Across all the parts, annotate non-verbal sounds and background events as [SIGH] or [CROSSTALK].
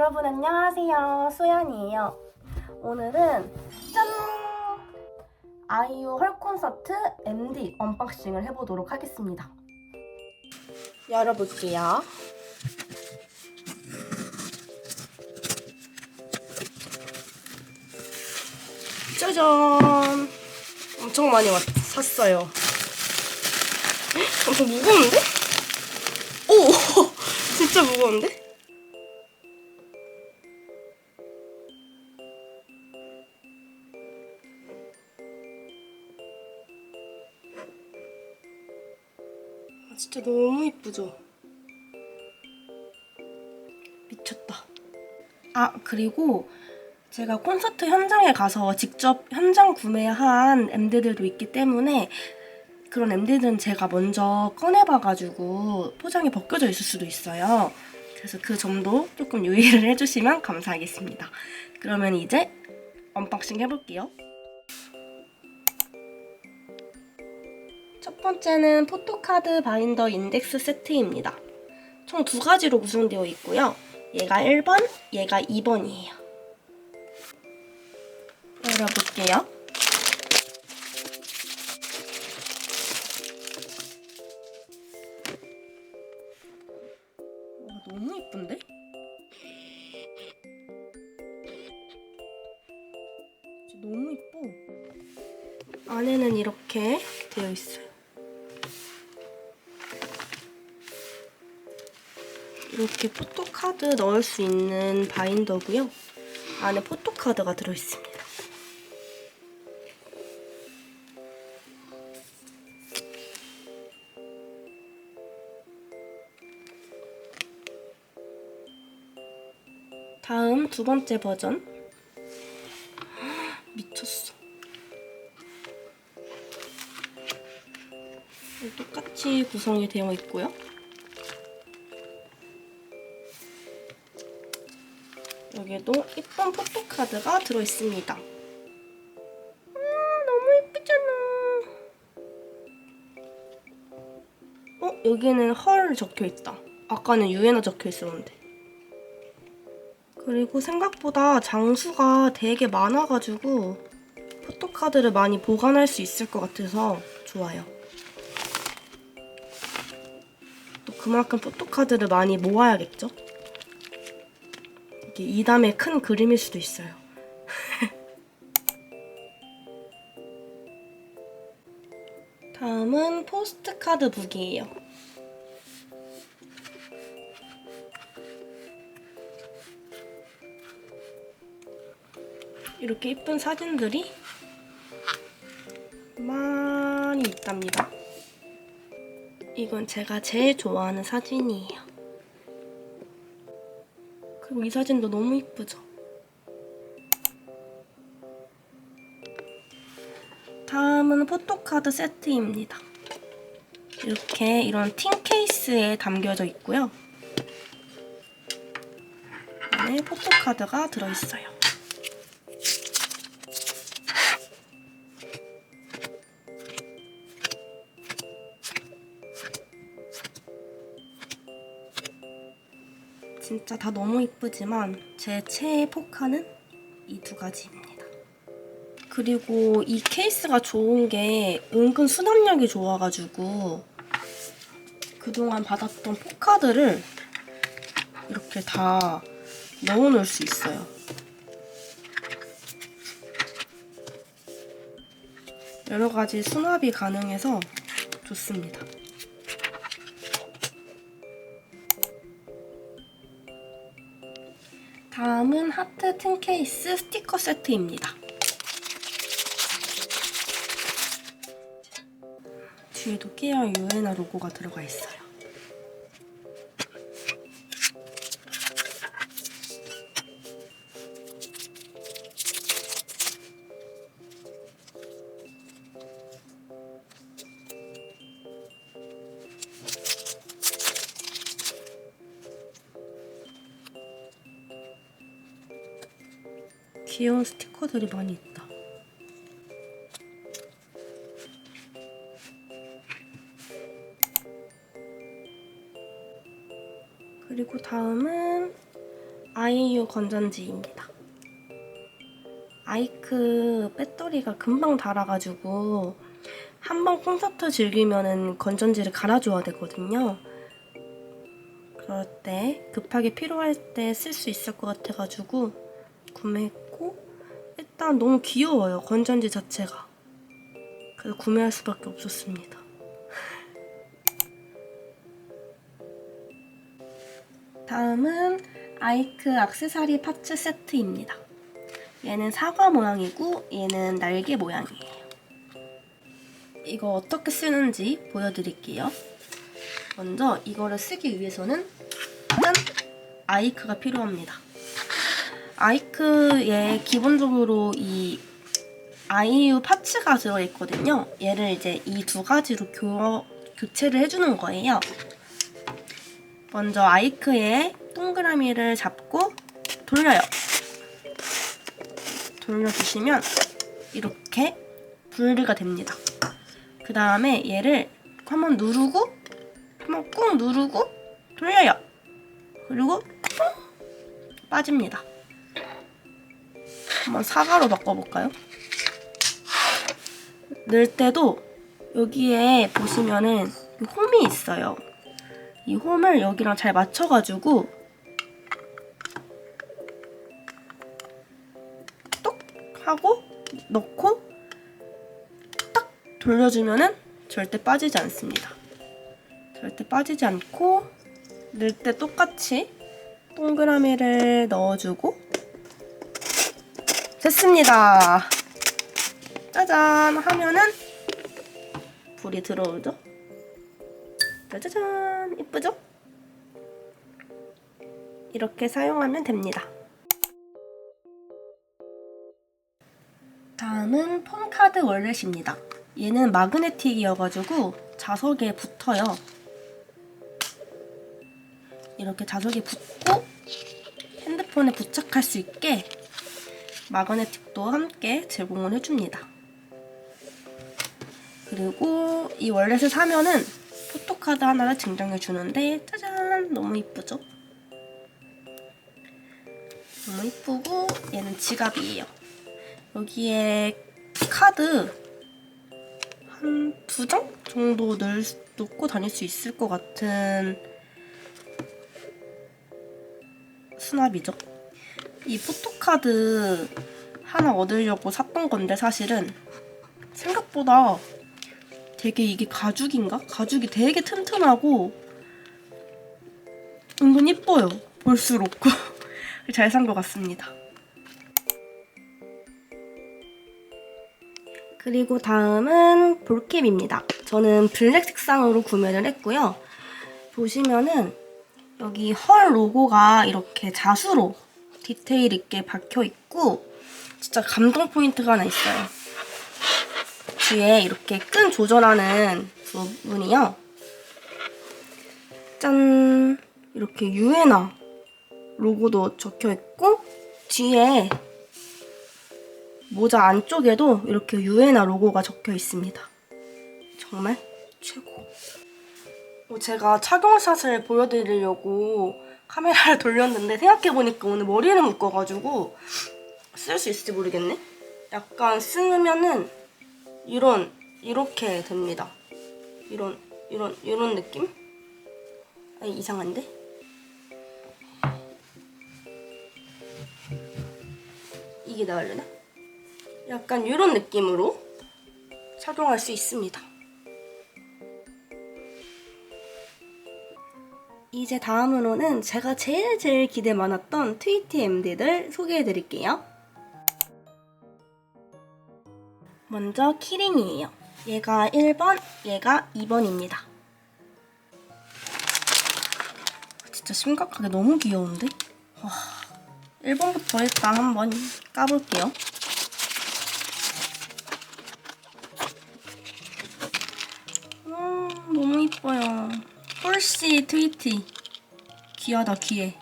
여러분 안녕하세요. 소연이에요. 오늘은 짠! 아이유 헐 콘서트 MD 언박싱을 해보도록 하겠습니다. 열어볼게요. 짜잔! 엄청 많이 왔, 샀어요. 엄청 무거운데? 오! [LAUGHS] 진짜 무거운데? 진짜 너무 이쁘죠? 미쳤다. 아, 그리고 제가 콘서트 현장에 가서 직접 현장 구매한 MD들도 있기 때문에 그런 MD들은 제가 먼저 꺼내봐가지고 포장이 벗겨져 있을 수도 있어요. 그래서 그 점도 조금 유의를 해주시면 감사하겠습니다. 그러면 이제 언박싱 해볼게요. 첫 번째는 포토카드 바인더 인덱스 세트입니다. 총 두 가지로 구성되어 있고요. 얘가 1번, 얘가 2번이에요. 열어볼게요. 와, 너무 이쁜데? 너무 이뻐. 안에는 이렇게 되어 있어요. 이렇게 포토카드 넣을 수 있는 바인더고요. 안에 포토카드가 들어있습니다. 다음 두 번째 버전. 미쳤어. 똑같이 구성이 되어 있고요. 여기에도 예쁜 포토카드가 들어있습니다. 아, 너무 예쁘잖아. 어, 여기는 헐 적혀있다. 아까는 유에나 적혀있었는데. 그리고 생각보다 장수가 되게 많아가지고 포토카드를 많이 보관할 수 있을 것 같아서 좋아요. 또 그만큼 포토카드를 많이 모아야겠죠? 이게 이담의 큰 그림일 수도 있어요. [LAUGHS] 다음은 포스트카드 북이에요. 이렇게 예쁜 사진들이 많이 있답니다. 이건 제가 제일 좋아하는 사진이에요. 그리고 이 사진도 너무 이쁘죠? 다음은 포토카드 세트입니다. 이렇게 이런 틴 케이스에 담겨져 있고요. 안에 포토카드가 들어있어요. 진짜 다 너무 이쁘지만 제 최애 포카는 이 두 가지입니다. 그리고 이 케이스가 좋은 게 은근 수납력이 좋아가지고 그동안 받았던 포카들을 이렇게 다 넣어놓을 수 있어요. 여러 가지 수납이 가능해서 좋습니다. 다음은 하트 tin 케이스 스티커 세트입니다. 뒤에도 깨알 유에나 로고가 들어가 있어요. 귀여운 스티커들이 많이 있다. 그리고 다음은 아이유 건전지입니다. 아이크 배터리가 금방 닳아가지고 한 번 콘서트 즐기면은 건전지를 갈아줘야 되거든요. 그럴 때 급하게 필요할 때 쓸 수 있을 것 같아가지고 구매했고 일단 너무 귀여워요 건전지 자체가. 그래서 구매할 수밖에 없었습니다. [LAUGHS] 다음은 아이크 악세사리 파츠 세트입니다. 얘는 사과 모양이고 얘는 날개 모양이에요. 이거 어떻게 쓰는지 보여드릴게요. 먼저 이거를 쓰기 위해서는 짠! 아이크가 필요합니다. 아이크에 기본적으로 이 아이유 파츠가 들어있거든요. 얘를 이제 이 두 가지로 교, 교체를 해주는 거예요. 먼저 아이크의 동그라미를 잡고 돌려요. 돌려주시면 이렇게 분리가 됩니다. 그 다음에 얘를 한번 누르고 한번 꾹 누르고 돌려요. 그리고 퉁 빠집니다. 한번 사과로 바꿔볼까요? 넣을 때도 여기에 보시면은 홈이 있어요. 이 홈을 여기랑 잘 맞춰가지고 똑 하고 넣고 딱 돌려주면은 절대 빠지지 않습니다. 절대 빠지지 않고 넣을 때 똑같이 동그라미를 넣어주고 됐습니다. 짜잔 하면은 불이 들어오죠? 짜자잔 이쁘죠? 이렇게 사용하면 됩니다. 다음은 폰카드 월렛입니다. 얘는 마그네틱이어가지고 자석에 붙어요. 이렇게 자석에 붙고 핸드폰에 부착할 수 있게 마그네틱도 함께 제공을 해줍니다. 그리고 이 월렛을 사면은 포토카드 하나를 증정해 주는데 짜잔 너무 이쁘죠? 너무 이쁘고 얘는 지갑이에요. 여기에 카드 한 두 장 정도 넣을, 수- 놓고 다닐 수 있을 것 같은 수납이죠. 이 포토카드 하나 얻으려고 샀던 건데 사실은 생각보다 되게 이게 가죽인가? 가죽이 되게 튼튼하고 은근 이뻐요. 볼수록 [LAUGHS] 잘 산 것 같습니다. 그리고 다음은 볼캡입니다. 저는 블랙 색상으로 구매를 했고요. 보시면은 여기 헐 로고가 이렇게 자수로 디테일 있게 박혀 있고 진짜 감동 포인트가 하나 있어요. 뒤에 이렇게 끈 조절하는 부분이요. 짠! 이렇게 유에나 로고도 적혀 있고 뒤에 모자 안쪽에도 이렇게 유에나 로고가 적혀 있습니다. 정말 최고. 어, 제가 착용샷을 보여드리려고 카메라를 [LAUGHS] 돌렸는데 생각해보니까 오늘 머리를 묶어가지고 쓸 수 있을지 모르겠네. 약간 쓰면은 이런 이렇게 됩니다. 이런 이런 이런 느낌? 아니 이상한데? 이게 나으려나? 약간 이런 느낌으로 착용할 수 있습니다. 이제 다음으로는 제가 제일 제일 기대 많았던 트위티 MD들 소개해 드릴게요. 먼저 키링이에요. 얘가 1번, 얘가 2번입니다. 진짜 심각하게 너무 귀여운데? 와, 1번부터 일단 한번 까볼게요. 음, 너무 이뻐요. 폴시 트위티. 귀하다, 귀해.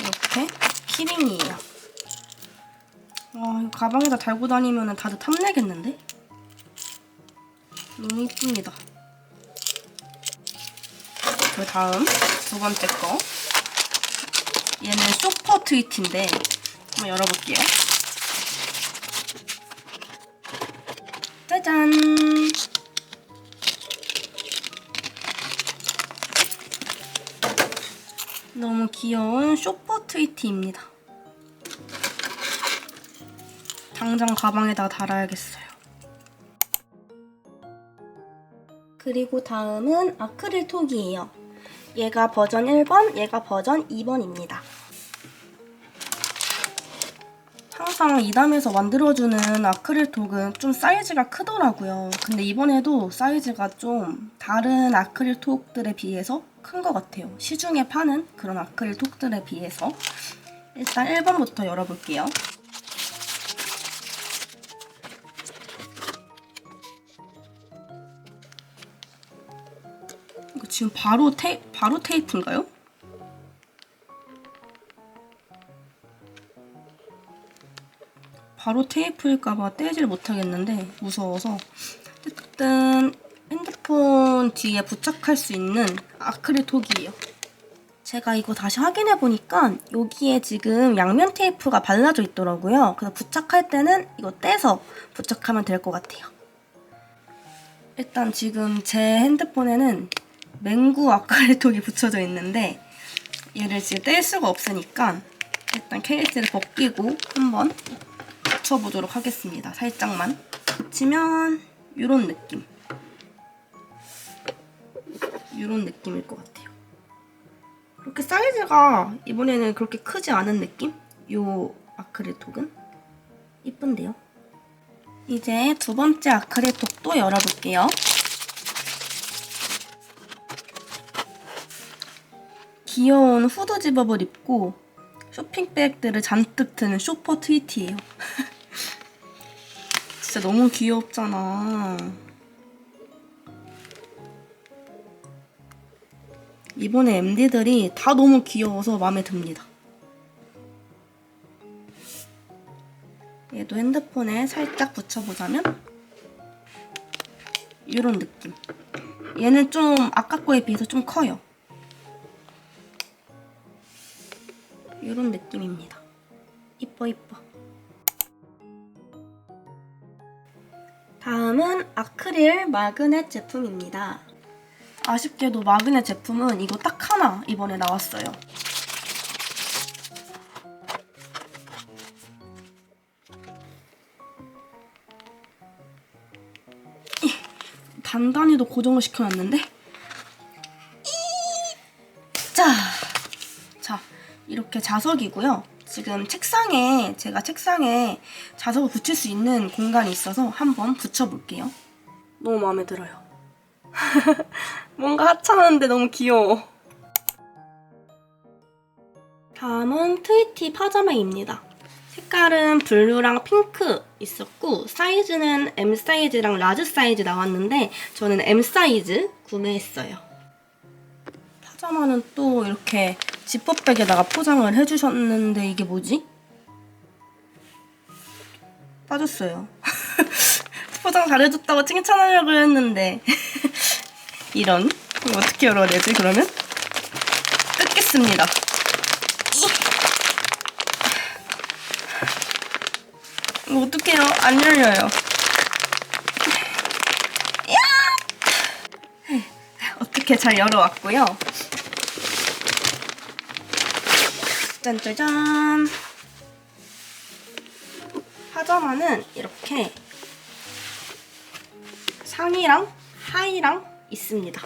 이렇게 키링이에요. 와, 이거 가방에다 달고 다니면 다들 탐내겠는데? 너무 이쁩니다. 그 다음 두 번째 거. 얘는 쇼퍼 트위티인데 한번 열어볼게요. 짜잔! 너무 귀여운 쇼퍼 트위티입니다. 당장 가방에다 달아야겠어요. 그리고 다음은 아크릴 톡이에요. 얘가 버전 1번, 얘가 버전 2번입니다. 항상 이담에서 만들어주는 아크릴 톡은 좀 사이즈가 크더라고요. 근데 이번에도 사이즈가 좀 다른 아크릴 톡들에 비해서 큰 것 같아요. 시중에 파는 그런 아크릴 톡들에 비해서. 일단 1번부터 열어볼게요. 이거 지금 바로 테 바로 테이프인가요? 바로 테이프일까봐 떼질 못하겠는데 무서워서 어쨌든 핸드폰 뒤에 부착할 수 있는 아크릴 톡이에요. 제가 이거 다시 확인해 보니까 여기에 지금 양면 테이프가 발라져 있더라고요. 그래서 부착할 때는 이거 떼서 부착하면 될 것 같아요. 일단 지금 제 핸드폰에는 맹구 아크릴톡이 붙여져 있는데 얘를 지금 뗄 수가 없으니까 일단 케이스를 벗기고 한번 붙여보도록 하겠습니다. 살짝만 붙이면 이런 느낌 이런 느낌일 것 같아요. 이렇게 사이즈가 이번에는 그렇게 크지 않은 느낌? 요 아크릴 톡은 이쁜데요? 이제 두 번째 아크릴 톡도 열어볼게요. 귀여운 후드 집업을 입고 쇼핑백들을 잔뜩 드는 쇼퍼 트위티예요. [LAUGHS] 진짜 너무 귀엽잖아. 이번에 MD들이 다 너무 귀여워서 마음에 듭니다. 얘도 핸드폰에 살짝 붙여보자면 이런 느낌. 얘는 좀 아까 거에 비해서 좀 커요. 이런 느낌입니다. 이뻐 이뻐. 다음은 아크릴 마그넷 제품입니다. 아쉽게도 마그넷 제품은 이거 딱 하나 이번에 나왔어요. 이, 단단히도 고정을 시켜놨는데 이, 자, 자 이렇게 자석이고요. 지금 책상에 제가 책상에 자석을 붙일 수 있는 공간이 있어서 한번 붙여볼게요. 너무 마음에 들어요. [LAUGHS] 뭔가 하찮은데 너무 귀여워. 다음은 트위티 파자마입니다. 색깔은 블루랑 핑크 있었고 사이즈는 M 사이즈랑 라지 사이즈 나왔는데 저는 M 사이즈 구매했어요. 파자마는 또 이렇게 지퍼백에다가 포장을 해주셨는데 이게 뭐지? 빠졌어요. [LAUGHS] 포장 잘해줬다고 칭찬하려고 했는데 [LAUGHS] 이런 어떻게 열어야 되지 그러면? 뜯겠습니다. 이거 어떡해요? 안 열려요. 야! 어떻게 잘 열어왔고요. 짠짜잔. 파자마는 이렇게 상의랑 하의랑 있습니다.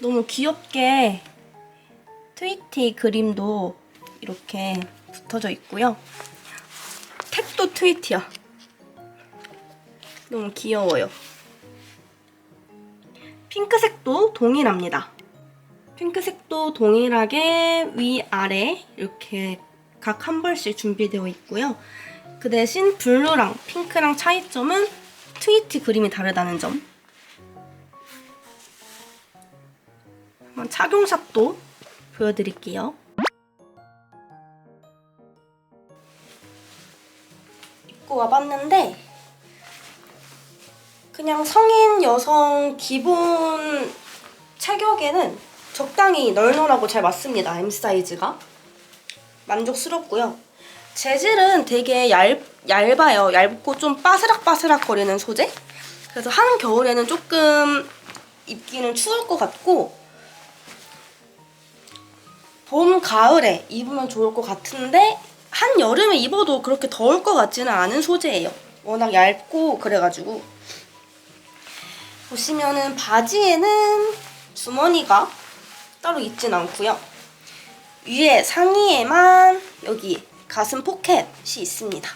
너무 귀엽게 트위티 그림도 이렇게 붙어져 있고요. 택도 트위티야. 너무 귀여워요. 핑크색도 동일합니다. 핑크색도 동일하게 위아래 이렇게 각 한 벌씩 준비되어 있고요. 그 대신 블루랑 핑크랑 차이점은 트위티 그림이 다르다는 점. 착용샷도 보여드릴게요. 입고 와봤는데 그냥 성인 여성 기본 체격에는 적당히 널널하고 잘 맞습니다. M 사이즈가. 만족스럽고요. 재질은 되게 얇, 얇아요. 얇고 좀 바스락바스락 거리는 소재? 그래서 한 겨울에는 조금 입기는 추울 것 같고 봄, 가을에 입으면 좋을 것 같은데 한 여름에 입어도 그렇게 더울 것 같지는 않은 소재예요. 워낙 얇고 그래가지고 보시면은 바지에는 주머니가 따로 있진 않고요. 위에 상의에만 여기 가슴 포켓이 있습니다.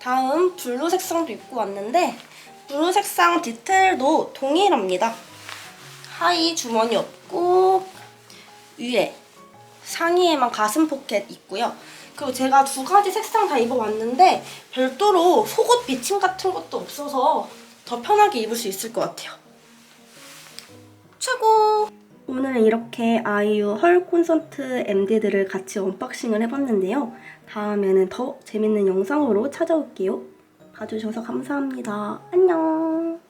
다음 블루 색상도 입고 왔는데 블루 색상 디테일도 동일합니다. 하의 주머니 없고 위에 상의에만 가슴 포켓 있고요. 그리고 제가 두 가지 색상 다 입어봤는데 별도로 속옷 비침 같은 것도 없어서 더 편하게 입을 수 있을 것 같아요. 최고! 오늘은 이렇게 아이유 헐 콘서트 MD들을 같이 언박싱을 해봤는데요. 다음에는 더 재밌는 영상으로 찾아올게요. 봐주셔서 감사합니다. 안녕!